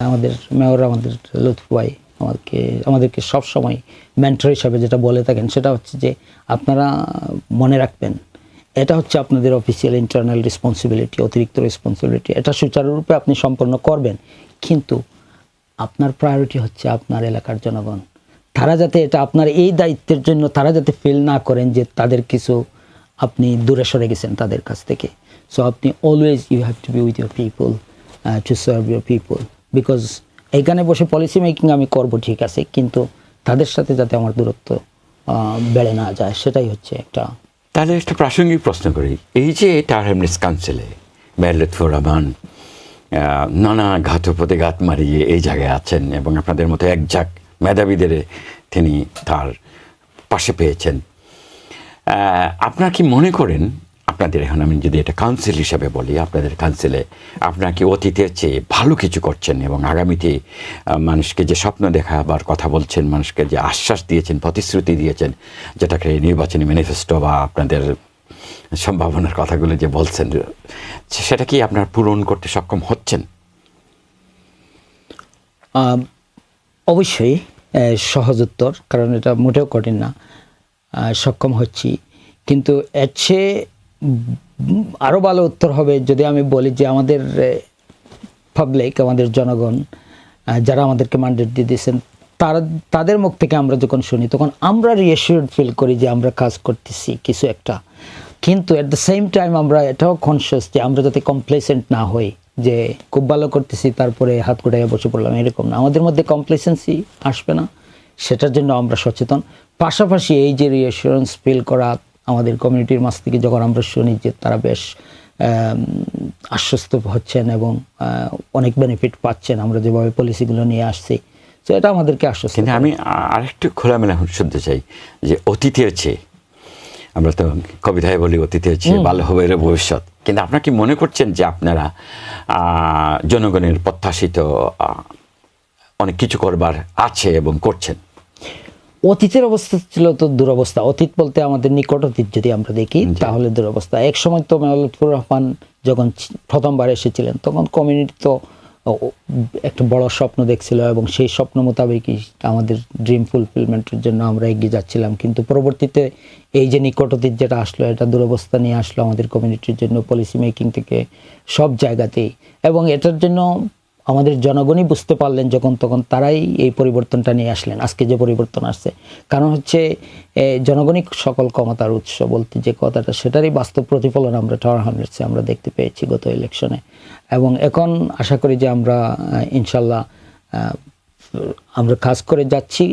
আমাদের মেয়র আমাদের লুৎফু ভাই আমাদেরকে আমাদেরকে সবসময় মেন্টর হিসাবে যেটা বলে থাকেন সেটা হচ্ছে যে আপনারা মনে রাখবেন, এটা হচ্ছে আপনাদের অফিসিয়াল ইন্টারনাল রেসপন্সিবিলিটি অতিরিক্ত রেসপন্সিবিলিটি এটা সুচারুরূপে আপনি সম্পন্ন করবেন, কিন্তু আপনার প্রায়োরিটি হচ্ছে আপনার এলাকার জনগণ। তারা যাতে এটা আপনার এই দায়িত্বের জন্য তারা যাতে ফিল না করেন যে তাদের কিছু আপনি দূরে সরে গেছেন তাদের কাছ থেকে। সো আপনি always you have to be with your people to serve your people because এইখানে বসে পলিসি মেকিং আমি করব, ঠিক আছে, কিন্তু তাদের সাথে যাতে আমার দূরত্ব বেড়ে না যায়, সেটাই হচ্ছে একটা তাহলে একটা প্রাসঙ্গিক প্রশ্ন করি। এই যে টার হেমনেস কাউন্সিলে মেয়র লুৎফুর রহমান নানা ঘাত প্রতিঘাত মারিয়ে এই জায়গায় আছেন এবং আপনাদের মতো একঝাক মেধাবীদের তিনি তার পাশে পেয়েছেন। আপনার কি মনে করেন আপনাদের এখন আমি যদি এটা কাউন্সিল হিসাবে বলি, আপনাদের কাউন্সিলে আপনারা কি অতীতের চেয়ে ভালো কিছু করছেন এবং আগামীতে মানুষকে যে স্বপ্ন দেখাবার কথা বলছেন, মানুষকে যে আশ্বাস দিয়েছেন, প্রতিশ্রুতি দিয়েছেন, যেটাকে নির্বাচনী ম্যানিফেস্টো বা আপনাদের সম্ভাবনার কথাগুলো যে বলছেন, সেটা কি আপনার পূরণ করতে সক্ষম হচ্ছেন? অবশ্যই সহজ উত্তর, কারণ এটা মোটেও কঠিন না। সক্ষম হচ্ছি। কিন্তু এর চেয়ে আরও ভালো উত্তর হবে যদি আমি বলি যে আমাদের পাবলিক আমাদের জনগণ যারা আমাদেরকে ম্যান্ডেট দিয়ে দিয়েছেন, তারা, তাদের মুখ থেকে আমরা যখন শুনি, তখন আমরা রিয়েশিওর্ড ফিল করি যে আমরা কাজ করতেছি কিছু একটা। কিন্তু অ্যাট দ্য সেম টাইম আমরা এটাও কনসিয়াস যে আমরা যাতে কমপ্লেসেন্ট না হই, যে খুব ভালো করতেছি, তারপরে হাত কোটাইয়া বসে পড়লাম, এরকম না। আমাদের মধ্যে কমপ্লেসেন্সি আসবে না, সেটার জন্য আমরা সচেতন। পাশাপাশি এই যে রিয়েশিওরেন্স ফিল করা আমাদের কমিউনিটির মাছ থেকে যখন আমরা শুনি যে তারা বেশ আশ্বস্ত হচ্ছেন এবং অনেক বেনিফিট পাচ্ছেন আমরা যেভাবে পলিসিগুলো নিয়ে আসছি তো এটা আমাদেরকে আশ্বস্ত কিন্তু আমি আরেকটু খোলামেলা শুনতে চাই যে অতীতের হচ্ছে আমরা তো কবিতায় বলি অতীতে হচ্ছে ভালো হবে এর ভবিষ্যৎ। কিন্তু আপনার কি মনে করছেন যে আপনারা জনগণের প্রত্যাশিত অনেক কিছু করবার আছে এবং করছেন? অতীতের অবস্থা ছিল তো দুরবস্থা। অতীত বলতে আমাদের নিকট অতীত যদি আমরা দেখি তাহলে দুরবস্থা। এক সময় তো মেয়র রহমান যখন প্রথমবার এসেছিলেন তখন কমিউনিটি তো একটা বড় স্বপ্ন দেখছিল এবং সেই স্বপ্ন মোতাবেকই আমাদের ড্রিম ফুলফিলমেন্টের জন্য আমরা এগিয়ে যাচ্ছিলাম। কিন্তু পরবর্তীতে এই যে নিকট অতীত যেটা আসলো এটা দুরবস্থা নিয়ে আসলো আমাদের কমিউনিটির জন্য পলিসি মেকিং থেকে সব জায়গাতেই। এবং এটার জন্য আমাদের জনগণই বুঝতে পারলেন যখন তখন তারাই এই পরিবর্তনটা নিয়ে আসলেন। আজকে যে পরিবর্তন আসছে, কারণ হচ্ছে জনগণই সকল ক্ষমতার উৎস বলতে যে কথাটা, সেটারই বাস্তব প্রতিফলন আমরা টাওয়ার হান্ড্রেডসে আমরা দেখতে পেয়েছি গত ইলেকশনে এবং এখন আশা করি যে আমরা ইনশাল্লাহ আমরা কাজ করে যাচ্ছি।